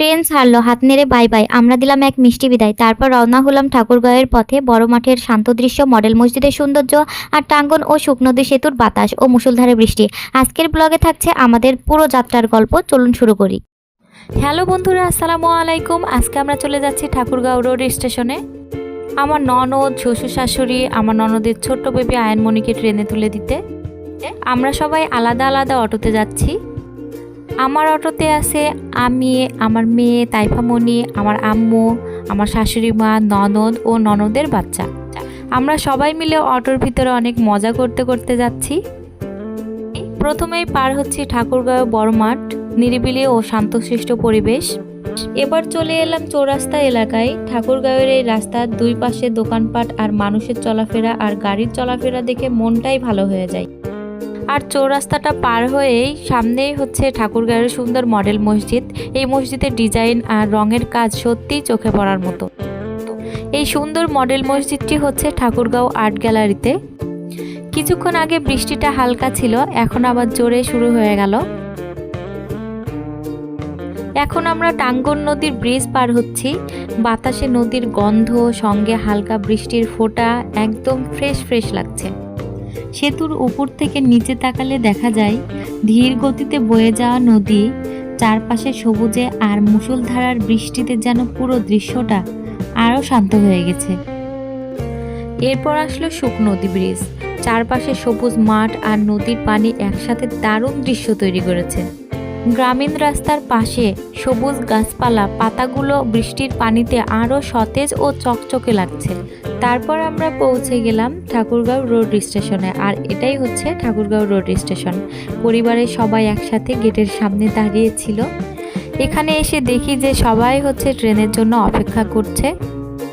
Train ছাড়লো, হাত নেড়ে বাই বাই। আমরা দিলাম এক মিষ্টি বিদায়। তারপর রওনা হলাম ঠাকুরগাঁওয়ের পথে। বড় মাঠের শান্ত দৃশ্য, মডেল মসজিদের সৌন্দর্য আর টাঙ্গন ও শুকনদী সেতুর বাতাস ও মুষলধারে বৃষ্টি। আজকের ব্লগে থাকছে আমাদের পুরো যাত্রার গল্প। চলুন শুরু করি। হ্যালো বন্ধুরা, আসসালামু আলাইকুম। আজকে আমরা চলে যাচ্ছি ঠাকুরগাঁও রোড স্টেশনে। আমার ননদ, শ্বশুর শাশুড়ি, আমার ননদের ছোট্ট বেবি আয়নমণিকে ট্রেনে তুলে দিতে। আমরা সবাই আলাদা আলাদা অটোতে যাচ্ছি। আমার অটোতে আছে আমি, আমার মেয়ে তাইফামণি আমার আম্মু, আমার শাশুড়ি মা, ননদ ও ননদের বাচ্চা। আমরা সবাই মিলে অটোর ভিতরে অনেক মজা করতে করতে যাচ্ছি। প্রথমেই পার হচ্ছে ঠাকুরগাঁও বড় মাঠ নিরিবিলি ও শান্তশিষ্ট পরিবেশ। এবার চলে এলাম চৌরাস্তা এলাকায়। ঠাকুরগাঁওয়ের এই রাস্তার দুই পাশে দোকানপাট আর মানুষের চলাফেরা আর গাড়ির চলাফেরা দেখে মনটাই ভালো হয়ে যায়। আর চৌরাস্তাটা পার হয়েই সামনেই হচ্ছে ঠাকুরগাঁয়ের সুন্দর মডেল মসজিদ। এই মসজিদের ডিজাইন আর রঙের কাজ সত্যিই চোখে পড়ার মতো। এই সুন্দর মডেল মসজিদটি হচ্ছে ঠাকুরগাঁও আর্ট গ্যালারিতে। কিছুক্ষণ আগে বৃষ্টিটা হালকা ছিল, এখন আবার জোরে শুরু হয়ে গেল। এখন আমরা টাঙ্গন নদীর ব্রিজ পার হচ্ছি। বাতাসে নদীর গন্ধ, সঙ্গে হালকা বৃষ্টির ফোঁটা, একদম ফ্রেশ ফ্রেশ লাগছে। সেতুর উপর থেকে নিচে তাকালে দেখা যায়, ধীর গতিতে বয়ে যাওয়া নদী, চারপাশে সবুজে আর মুষলধারার বৃষ্টিতে যেন পুরো দৃশ্যটা আরও শান্ত হয়ে গেছে। এরপর আসলো শুক নদী ব্রিজ। চারপাশে সবুজ মাঠ আর নদীর পানি একসাথে দারুণ দৃশ্য তৈরি করেছে। গ্রামীণ রাস্তার পাশে সবুজ গাছপালা, পাতাগুলো বৃষ্টির পানিতে আরও সতেজ ও চকচকে লাগছে। তারপর আমরা পৌঁছে গেলাম ঠাকুরগাঁও রোড স্টেশনে, আর এটাই হচ্ছে ঠাকুরগাঁও রোড স্টেশন। পরিবারের সবাই একসাথে গেটের সামনে দাঁড়িয়েছিল। এখানে এসে দেখি যে সবাই হচ্ছে ট্রেনের জন্য অপেক্ষা করছে।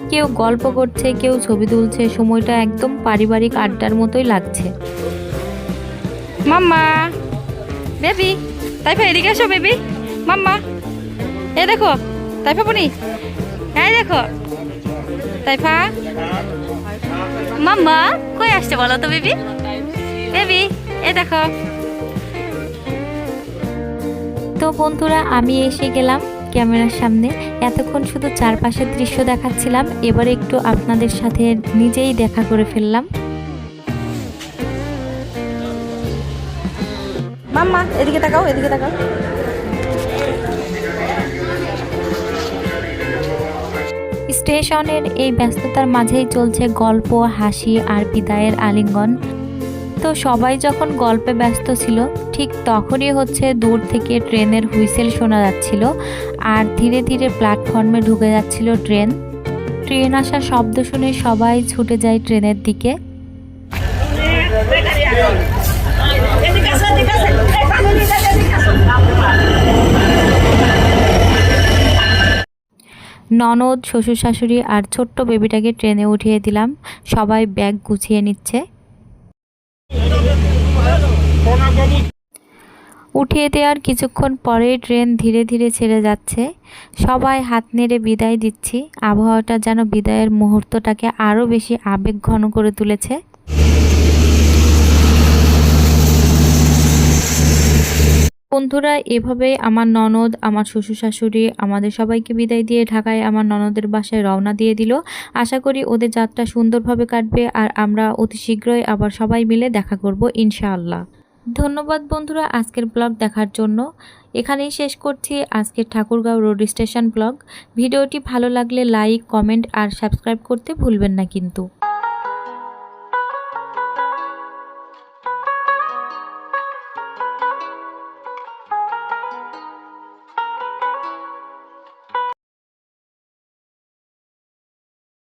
কেউ গল্প করছে, কেউ ছবি তুলছে, সময়টা একদম পারিবারিক আড্ডার মতোই লাগছে। মাম্মা, বেবি। তাইফা, এদিকে এসো বেবি মাম্মা। এ দেখো, তাইফা বনি। এই দেখো। তাইফা। মাম্মা, কই আসছে বলো তো বেবি বেবি এ দেখো। তো বন্ধুরা, আমি এসে গেলাম ক্যামেরার সামনে। এতক্ষণ শুধু চারপাশের দৃশ্য দেখাচ্ছিলাম, এবার একটু আপনাদের সাথে নিজেই দেখা করে ফেললাম। মাম্মা, এদিকে তাকাও এদিকে তাকাও। স্টেশনের এই ব্যস্ততার মাঝেই চলছে গল্প, হাসি আর বিদায়ের আলিঙ্গন। তো সবাই যখন গল্পে ব্যস্ত ছিল, ঠিক তখনই হচ্ছে দূর থেকে ট্রেনের হুইসেল শোনা যাচ্ছিল আর ধীরে ধীরে প্ল্যাটফর্মে ঢুকে যাচ্ছিল ট্রেন। ট্রেন আসার শব্দ শুনে সবাই ছুটে যায় ট্রেনের দিকে। ননদ শ্বশুর শাশুড়ি আর ছোট্ট বেবিটাকে ট্রেনে উঠিয়ে দিলাম। সবাই ব্যাগ গুছিয়ে নিচ্ছে। উঠিয়ে দেওয়ার কিছুক্ষণ পরে ট্রেন ধীরে ধীরে ছেড়ে যাচ্ছে। সবাই হাত নেড়ে বিদায় দিচ্ছি। আবহাওয়াটা যেন বিদায়ের মুহূর্তটাকে আরও বেশি আবেগ ঘন করে তুলেছে। বন্ধুরা, এভাবেই আমার ননদ, আমার শ্বশুর শাশুড়ি আমাদের সবাইকে বিদায় দিয়ে ঢাকায় আমার ননদের বাসায় রওনা দিয়ে দিল। আশা করি ওদের যাত্রা সুন্দরভাবে কাটবে আর আমরা অতি শীঘ্রই আবার সবাই মিলে দেখা করব ইনশাআল্লাহ। ধন্যবাদ বন্ধুরা আজকের ব্লগ দেখার জন্য। এখানেই শেষ করছি আজকের ঠাকুরগাঁও রোড স্টেশন ব্লগ। ভিডিওটি ভালো লাগলে লাইক, কমেন্ট আর সাবস্ক্রাইব করতে ভুলবেন না কিন্তু।